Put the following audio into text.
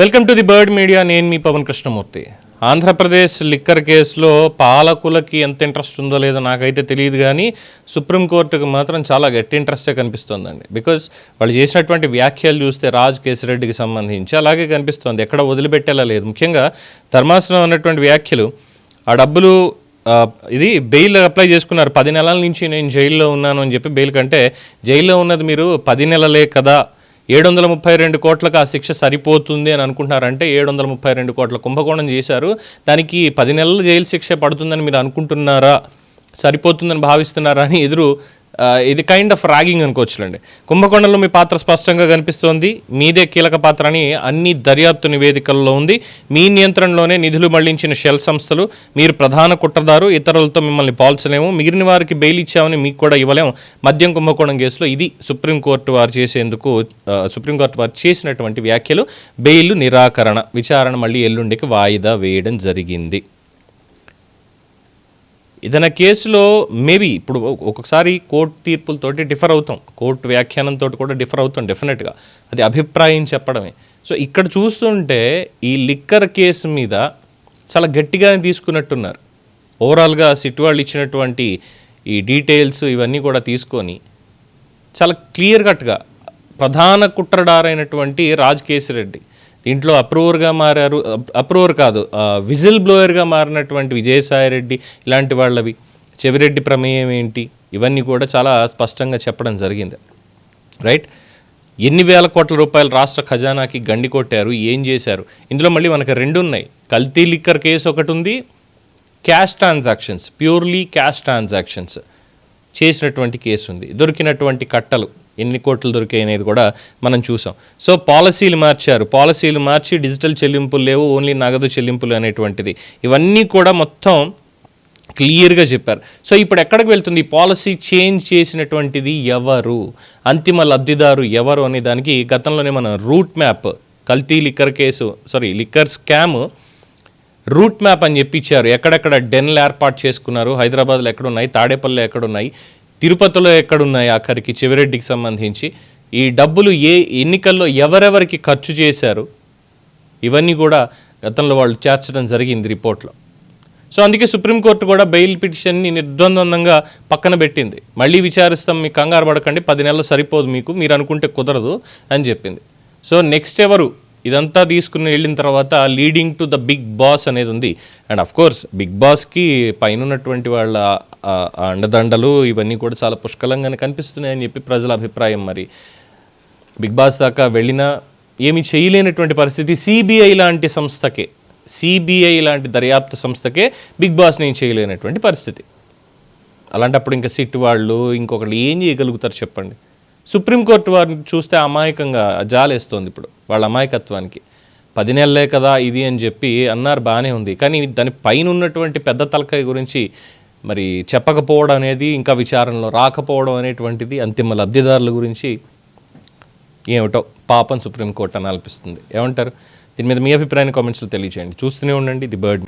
Welcome to the bird media నేను మీ Pawan Krishnamurthy. Andhra Pradesh liquor కేసులో పాలకులకి ఎంత ఇంట్రెస్ట్ ఉందో లేదో నాకైతే తెలియదు కానీ సుప్రీంకోర్టుకు మాత్రం చాలా గట్టి ఇంట్రెస్టే కనిపిస్తోందండి. బికాజ్ వాళ్ళు చేసినటువంటి వ్యాఖ్యలు చూస్తే రాజ్ కేసిరెడ్డికి సంబంధించి అలాగే కనిపిస్తోంది. ఎక్కడ వదిలిపెట్టేలా లేదు. ముఖ్యంగా ధర్మాసనం ఉన్నటువంటి వ్యాఖ్యలు ఆ డబ్బులు ఇది బెయిల్ అప్లై చేసుకున్నారు. పది నెలల నుంచి నేను జైల్లో ఉన్నాను అని చెప్పి బెయిల్ కంటే జైల్లో ఉన్నది మీరు పది నెలలే కదా ఏడు వందల ముప్పై రెండు కోట్లకు ఆ శిక్ష సరిపోతుంది అని అనుకుంటున్నారంటే ఏడు వందల ముప్పై రెండు కోట్ల కుంభకోణం చేశారు. దానికి పది నెలల జైలు శిక్ష పడుతుందని మీరు అనుకుంటున్నారా? సరిపోతుందని భావిస్తున్నారా అని ఎదురు ఇది కైండ్ ఆఫ్ ర్యాగింగ్ అనుకోవచ్చులండి. కుంభకోణంలో మీ పాత్ర స్పష్టంగా కనిపిస్తోంది. మీదే కీలక పాత్ర అని అన్ని దర్యాప్తు నివేదికల్లో ఉంది. మీ నియంత్రణలోనే నిధులు మళ్ళించిన షెల్ సంస్థలు మీరు ప్రధాన కుట్రదారు ఇతరులతో మిమ్మల్ని పోల్చలేము. మిగిలిన వారికి బెయిల్ ఇచ్చామని మీకు కూడా ఇవ్వలేము. మద్యం కుంభకోణం కేసులో ఇది సుప్రీంకోర్టు వారు చేసేందుకు సుప్రీంకోర్టు వారు చేసినటువంటి వ్యాఖ్యలు. బెయిల్ నిరాకరణ విచారణ మళ్ళీ ఎల్లుండికి వాయిదా వేయడం జరిగింది. ఏదైనా కేసులో మేబీ ఇప్పుడు ఒక్కొక్కసారి కోర్టు తీర్పులతోటి డిఫర్ అవుతాం. కోర్టు వ్యాఖ్యానంతో కూడా డిఫర్ అవుతాం డెఫినెట్గా. అది అభిప్రాయం చెప్పడమే. సో ఇక్కడ చూస్తుంటే ఈ లిక్కర్ కేసు మీద చాలా గట్టిగానే తీసుకున్నట్టున్నారు. ఓవరాల్గా సిట్ వాళ్ళు ఇచ్చినటువంటి ఈ డీటెయిల్స్ ఇవన్నీ కూడా తీసుకొని చాలా క్లియర్ కట్గా ప్రధాన కుట్రడారైనటువంటి రాజ్ కేసిరెడ్డి దీంట్లో అప్రూవర్గా మారారు అప్రూవర్ కాదు విజిల్ బ్లోయర్గా మారినటువంటి విజయసాయి రెడ్డి ఇలాంటి వాళ్ళవి. చెవిరెడ్డి ప్రమేయం ఏంటి? ఇవన్నీ కూడా చాలా స్పష్టంగా చెప్పడం జరిగింది. రైట్? ఎన్ని వేల కోట్ల రూపాయలు రాష్ట్ర ఖజానాకి గండి కొట్టారు ఏం చేశారు? ఇందులో మళ్ళీ మనకు రెండు ఉన్నాయి కల్తీ లిక్కర్ కేసు ఒకటి ఉంది cash transactions purely cash transactions చేసినటువంటి కేసు ఉంది దొరికినటువంటి కట్టలు. ఎన్ని కోట్లు దొరికాయి అనేది కూడా మనం చూసాం. సో పాలసీలు మార్చారు. పాలసీలు మార్చి డిజిటల్ చెల్లింపులు లేవు ఓన్లీ నగదు చెల్లింపులు అనేటువంటిది. ఇవన్నీ కూడా మొత్తం క్లియర్గా చెప్పారు. సో ఇప్పుడు ఎక్కడికి వెళ్తుంది? ఈ పాలసీ చేంజ్ చేసినటువంటిది ఎవరు? అంతిమ లబ్ధిదారు ఎవరు అనే దానికి గతంలోనే మనం రూట్ మ్యాప్ కల్తీ liquor case sorry liquor scam route map అని చెప్పిచ్చారు. ఎక్కడెక్కడ డెన్లు ఏర్పాటు చేసుకున్నారు? హైదరాబాద్లో ఎక్కడున్నాయి? తాడేపల్లిలో ఎక్కడున్నాయి? తిరుపతిలో ఎక్కడున్నాయి ఆఖరికి? చివరెడ్డికి సంబంధించి. ఈ డబ్బులు ఏ ఎన్నికల్లో ఎవరెవరికి ఖర్చు చేశారు? ఇవన్నీ కూడా గతంలో వాళ్ళు చేర్చడం జరిగింది రిపోర్ట్లో. సో అందుకే సుప్రీంకోర్టు కూడా బెయిల్ పిటిషన్ని నిర్ద్వందంగా పక్కన పెట్టింది. మళ్ళీ విచారిస్తాం మీకు కంగారు పడకండి పది నెలలు సరిపోదు మీకు మీరు అనుకుంటే కుదరదు అని చెప్పింది. సో నెక్స్ట్ ఎవరు? ఇదంతా తీసుకుని వెళ్ళిన తర్వాత leading to the big boss అనేది ఉంది. అండ్ అఫ్ కోర్స్ బిగ్ బాస్కి పైన ఉన్నటువంటి వాళ్ళ అండదండలు ఇవన్నీ కూడా చాలా పుష్కలంగానే కనిపిస్తున్నాయని చెప్పి ప్రజల అభిప్రాయం మరి. బిగ్ బాస్ దాకా వెళ్ళినా ఏమి చేయలేనటువంటి పరిస్థితి సిబిఐ లాంటి సంస్థకే సిబిఐ లాంటి దర్యాప్తు సంస్థకే బిగ్ బాస్ నేను చేయలేనటువంటి పరిస్థితి. అలాంటప్పుడు ఇంకా సిట్ వాళ్ళు ఇంకొకళ్ళు ఏం చేయగలుగుతారు చెప్పండి? సుప్రీంకోర్టు వారిని చూస్తే అమాయకంగా జాలేస్తోంది ఇప్పుడు వాళ్ళ అమాయకత్వానికి. పది నెలలే కదా ఇది అని చెప్పి అన్నారు బాగానే ఉంది. కానీ దాని పైన ఉన్నటువంటి పెద్ద తలకాయ గురించి మరి చెప్పకపోవడం అనేది ఇంకా విచారణలో రాకపోవడం అనేటువంటిది అంతిమ లబ్ధిదారుల గురించి ఏమిటో పాపం సుప్రీంకోర్టు అని అనిపిస్తుంది ఏమంటారు? దీని మీద మీ అభిప్రాయాన్ని కామెంట్స్లో తెలియజేయండి. చూస్తూనే ఉండండి ది బర్డ్.